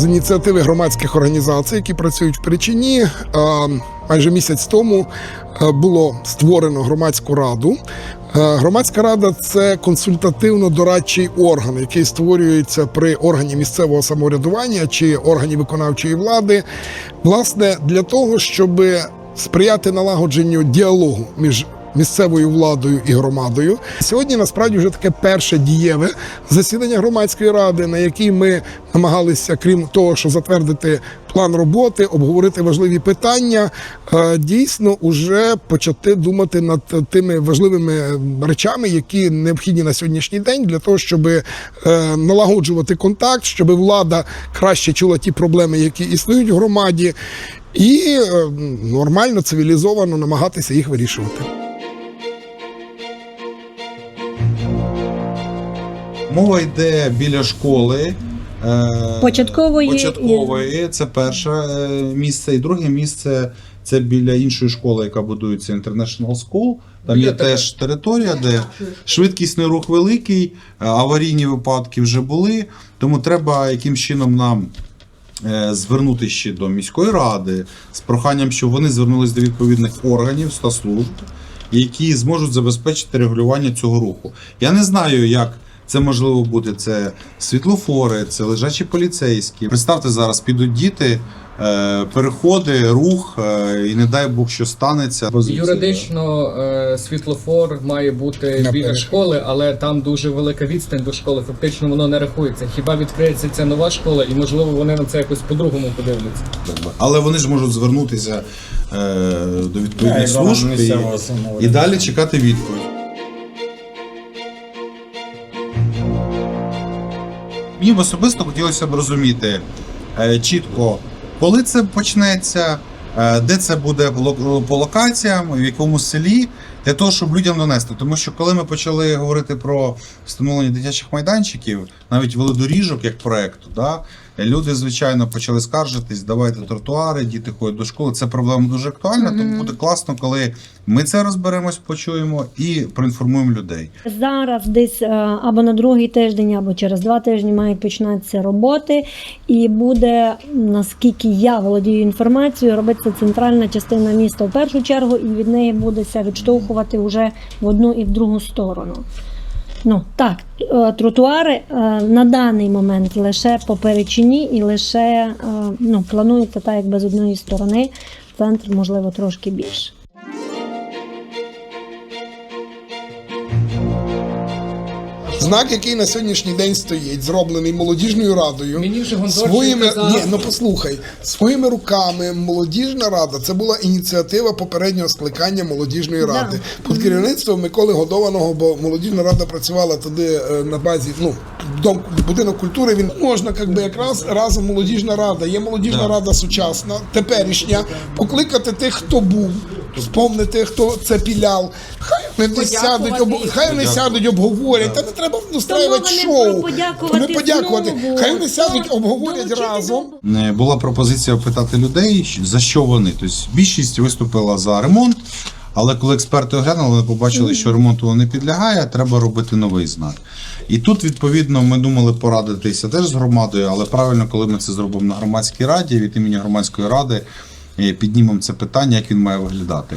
з ініціативи громадських організацій, які працюють в Причині. е, Майже місяць тому е, було створено громадську раду. Е, Громадська рада це консультативно-дорадчий орган, який створюється при органі місцевого самоврядування чи органі виконавчої влади, власне, для того, щоб сприяти налагодженню діалогу між місцевою владою і громадою. Сьогодні насправді вже таке перше дієве засідання громадської ради, на якій ми намагалися, крім того, що затвердити план роботи, обговорити важливі питання, е, дійсно уже почати думати над тими важливими речами, які необхідні на сьогоднішній день, для того, щоб е, налагоджувати контакт, щоб влада краще чула ті проблеми, які існують в громаді, і е, нормально, цивілізовано намагатися їх вирішувати. Мова йде біля школи. е, Початкової Початкової, це перше е, місце. І друге місце це біля іншої школи, яка будується International School. Там є теж територія, де швидкісний рух великий, е, аварійні випадки вже були. Тому треба яким чином нам звернути ще до міської ради з проханням, щоб вони звернулись до відповідних органів та служб, які зможуть забезпечити регулювання цього руху. Я не знаю, як. Це можливо буде це світлофори, це лежачі поліцейські. Представте зараз, підуть діти, е, переходи, рух, е, і не дай Бог, що станеться. Юридично е, світлофор має бути Наперед. біля школи, але там дуже велика відстань до школи. Фактично воно не рахується. Хіба відкриється ця нова школа, і можливо вони на це якось по-другому подивляться. Але вони ж можуть звернутися е, до відповідних Да, і служб і, і далі чекати відповідь. Мені особисто хотілося б розуміти е, чітко, коли це почнеться, е, де це буде по локаціям, в якому селі, для того, щоб людям донести. Тому що коли ми почали говорити про встановлення дитячих майданчиків, навіть велодоріжок як проекту, да, люди, звичайно, почали скаржитись, давайте тротуари, діти ходять до школи. Це проблема дуже актуальна, тому буде класно, коли ми це розберемось, почуємо і проінформуємо людей. Зараз десь е, або на другий тиждень, або через два тижні мають починатися роботи, і буде, наскільки я володію інформацією, робиться центральна частина міста в першу чергу, і від неї будеся відштовхувати вже в одну і в другу сторону. Ну так, е, тротуари е, на даний момент лише по перечині і лише е, ну, планується так, якби з одної сторони, центр, можливо, трошки більше. Знак, який на сьогоднішній день стоїть, зроблений молодіжною радою. Мені вже своїми казав- ні, ну послухай, своїми руками молодіжна рада. Це була ініціатива попереднього скликання молодіжної Да. ради під керівництвом Миколи Годованого, бо молодіжна рада працювала туди е, на базі. Ну дом будинок культури. Він можна, якби якраз разом молодіжна рада. Є молодіжна рада сучасна, теперішня. Покликати тих, хто був, вспомнити, хто це піляв. Хай вони десь сядуть, об... хай вони сядуть, обговорять. Та не треба устраювати шоу. подякувати не подякувати. знову. Хай вони сядуть, обговорять разом. до- Е, Була пропозиція опитати людей, за що вони. Тобто більшість виступила за ремонт, але коли експерти оглянули, вони побачили, що ремонту не підлягає, треба робити новий знак. І тут, відповідно, ми думали порадитися теж з громадою, але правильно, коли ми це зробимо на громадській раді, від імені громадської ради е, піднімемо це питання, як він має виглядати.